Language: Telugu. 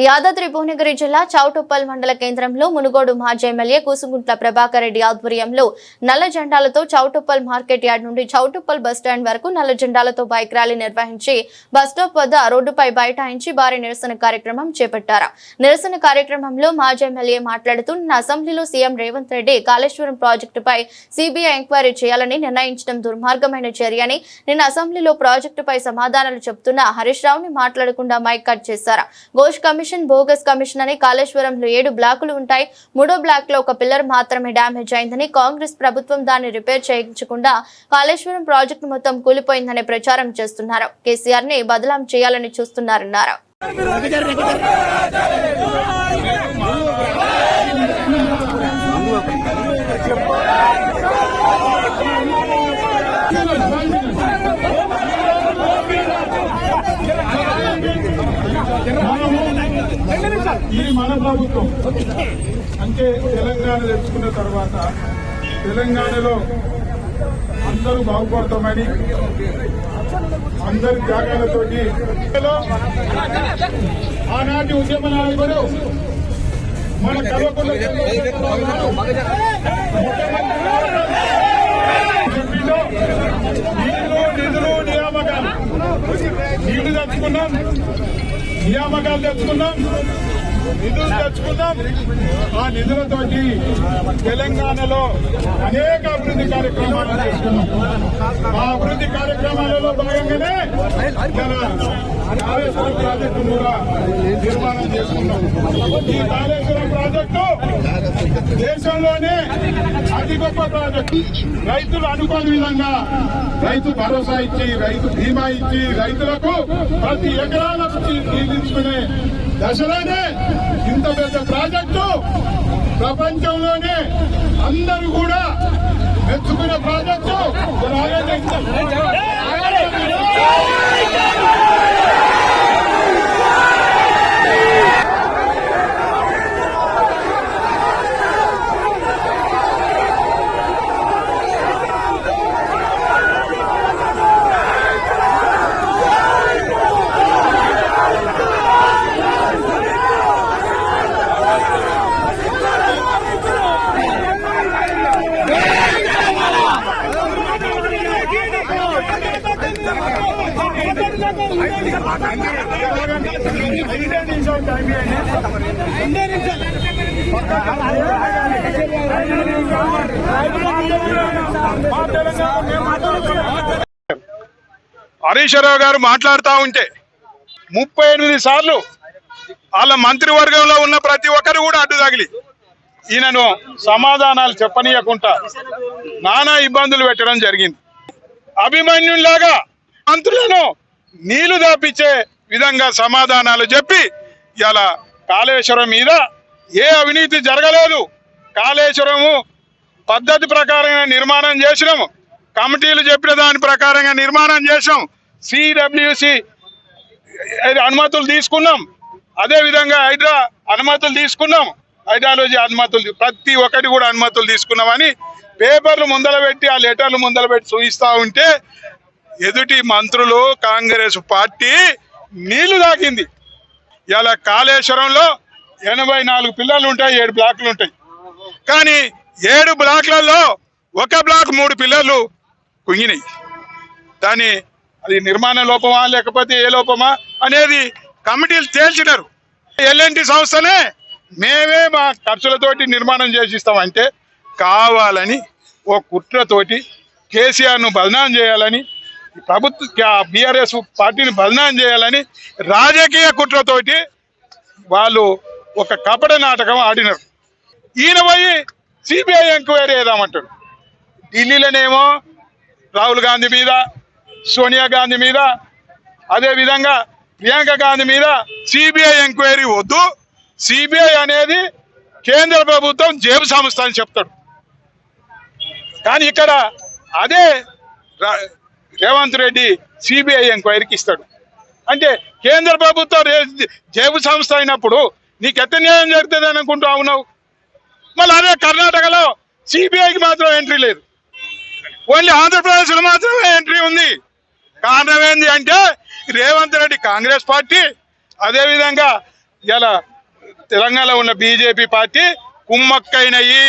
యాదాద్రి భువనగిరి జిల్లా చౌటుప్పల్ మండల కేంద్రంలో మునుగోడు మాజీ ఎమ్మెల్యే కూసుగుంట్ల ప్రభాకర్ రెడ్డి ఆధ్వర్యంలో నల్ల జెండాలతో చౌటుప్పల్ మార్కెట్ యార్డ్ నుండి చౌటుప్పల్ బస్టాండ్ వరకు నల్ల జెండాలతో బైక్ ర్యాలీ నిర్వహించి బస్టాప్ వద్ద రోడ్డుపై బైఠాయించి భారీ నిరసన కార్యక్రమం చేపట్టారు. నిరసన కార్యక్రమంలో మాజీ ఎమ్మెల్యే మాట్లాడుతూ నిన్న అసెంబ్లీలో సీఎం రేవంత్ రెడ్డి కాళేశ్వరం ప్రాజెక్టుపై సిబిఐ ఎంక్వైరీ చేయాలని నిర్ణయించడం దుర్మార్గమైన చర్యని నిన్న అసెంబ్లీలో ప్రాజెక్టుపై సమాధానాలు చెబుతున్న హరీష్ రావుని మాట్లాడకుండా మైక్ కట్ చేశారు. ఘోష్ కమిషన్ బోగస్ కమిషన్ అని కాళేశ్వరంలో ఏడు బ్లాకులు ఉంటాయి. మూడో బ్లాక్లో ఒక పిల్లర్ మాత్రమే డ్యామేజ్ అయిందని కాంగ్రెస్ ప్రభుత్వం దాన్ని రిపేర్ చేయించకుండా కాళేశ్వరం ప్రాజెక్టు మొత్తం కూలిపోయిందనే ప్రచారం చేస్తున్నారు. కేసీఆర్ని బదలాం చేయాలని చూస్తున్నారన్నారు. ఇది మన ప్రభుత్వం అంటే తెలంగాణ తెచ్చుకున్న తర్వాత తెలంగాణలో అందరూ బాగుపడతామని అందరి త్యాగాలతోటి ఆనాటి ఉద్యమ నాయకుడు మన కలవకుండా నీళ్ళు నిధులు నియామకాలు. నీళ్ళు తెచ్చుకున్నాం. నియామకాలు తెచ్చుకున్నాం. నిధులు తెచ్చుకున్నాం ఆ నిధులతోటి తెలంగాణలో అనేక అభివృద్ధి కార్యక్రమాలు చేసుకున్నాం ఆ అభివృద్ధి కార్యక్రమాలలో భాగంగానే కాళేశ్వరం ప్రాజెక్టు కూడా నిర్మాణం చేసుకున్నాం ఈ కాళేశ్వరం ప్రాజెక్టు దేశంలోనే అతి గొప్ప ప్రాజెక్టు. రైతులు అనుకోని విధంగా రైతు భరోసా ఇచ్చి రైతు బీమా ఇచ్చి రైతులకు ప్రతి ఎకరాలకు తీర్చుకునే దశలోనే ఇంత పెద్ద ప్రాజెక్టు ప్రపంచంలోనే అందరూ కూడా మెచ్చుకున్న ప్రాజెక్టు హరీశ్వరరావు గారు మాట్లాడుతూ ఉంటే ముప్పై ఎనిమిది సార్లు వాళ్ళ మంత్రివర్గంలో ఉన్న ప్రతి ఒక్కరు కూడా అడ్డు తగిలి. ఈయనను సమాధానాలు చెప్పనీయకుండా నానా ఇబ్బందులు పెట్టడం జరిగింది. అభిమన్యుల్లాగా మంత్రులను నీళ్ళు దాపించే విధంగా సమాధానాలు చెప్పి ఇలా కాళేశ్వరం మీద ఏ అవినీతి జరగలేదు. కాళేశ్వరము పద్ధతి ప్రకారంగా నిర్మాణం చేసినాము. కమిటీలు చెప్పిన దాని ప్రకారంగా నిర్మాణం చేసాం సిడబ్ల్యూసి అనుమతులు తీసుకున్నాం. అదే విధంగా హైడ్రా అనుమతులు తీసుకున్నాం. హైడ్రాలజీ అనుమతులు ప్రతి ఒక్కటి కూడా అనుమతులు తీసుకున్నామని పేపర్లు ముందల పెట్టి ఆ లెటర్లు ముందల పెట్టి చూపిస్తా ఉంటే ఎదుటి మంత్రులు కాంగ్రెస్ పార్టీ నీళ్ళు తాకింది ఇలా కాళేశ్వరంలో ఎనభై నాలుగు పిల్లలు ఉంటాయి ఏడు బ్లాక్లు ఉంటాయి. కానీ ఏడు బ్లాక్లలో ఒక బ్లాక్ మూడు పిల్లలు కుంగినాయి. దాని అది నిర్మాణ లోపమా లేకపోతే ఏ లోపమా అనేది కమిటీలు తేల్చినారు. ఎల్ఎన్టీ సంస్థనే మేమే మా ఖర్చులతోటి నిర్మాణం చేసిస్తామంటే కావాలని ఓ కుట్రతోటి కేసీఆర్ను బదనాం చేయాలని ప్రభుత్వ బీఆర్ఎస్ పార్టీని బదనాం చేయాలని రాజకీయ కుట్రతోటి వాళ్ళు ఒక కపట నాటకం ఆడినారు. ఈయన పోయి సిబిఐ ఎంక్వైరీ చేద్దామంటాడు. ఢిల్లీలోనేమో రాహుల్ గాంధీ మీద సోనియా గాంధీ మీద అదే విధంగా ప్రియాంక గాంధీ మీద సిబిఐ ఎంక్వైరీ వద్దు. సిబిఐ అనేది కేంద్ర ప్రభుత్వం జేబు సంస్థ అని చెప్తాడు. కానీ ఇక్కడ అదే రా- రేవంత్ రెడ్డి సిబిఐ ఎంక్వైరీకి ఇస్తాడు. అంటే కేంద్ర ప్రభుత్వం జేబు సంస్థ అయినప్పుడు నీకు న్యాయం జరుగుతుంది అని అనుకుంటూ ఉన్నావు మళ్ళీ అదే కర్ణాటకలో సిబిఐకి మాత్రం ఎంట్రీ లేదు. ఓన్లీ ఆంధ్రప్రదేశ్లో మాత్రమే ఎంట్రీ ఉంది. కారణం ఏంది అంటే రేవంత్ రెడ్డి కాంగ్రెస్ పార్టీ అదేవిధంగా ఇలా తెలంగాణలో ఉన్న బీజేపీ పార్టీ కుమ్మక్కైనయి.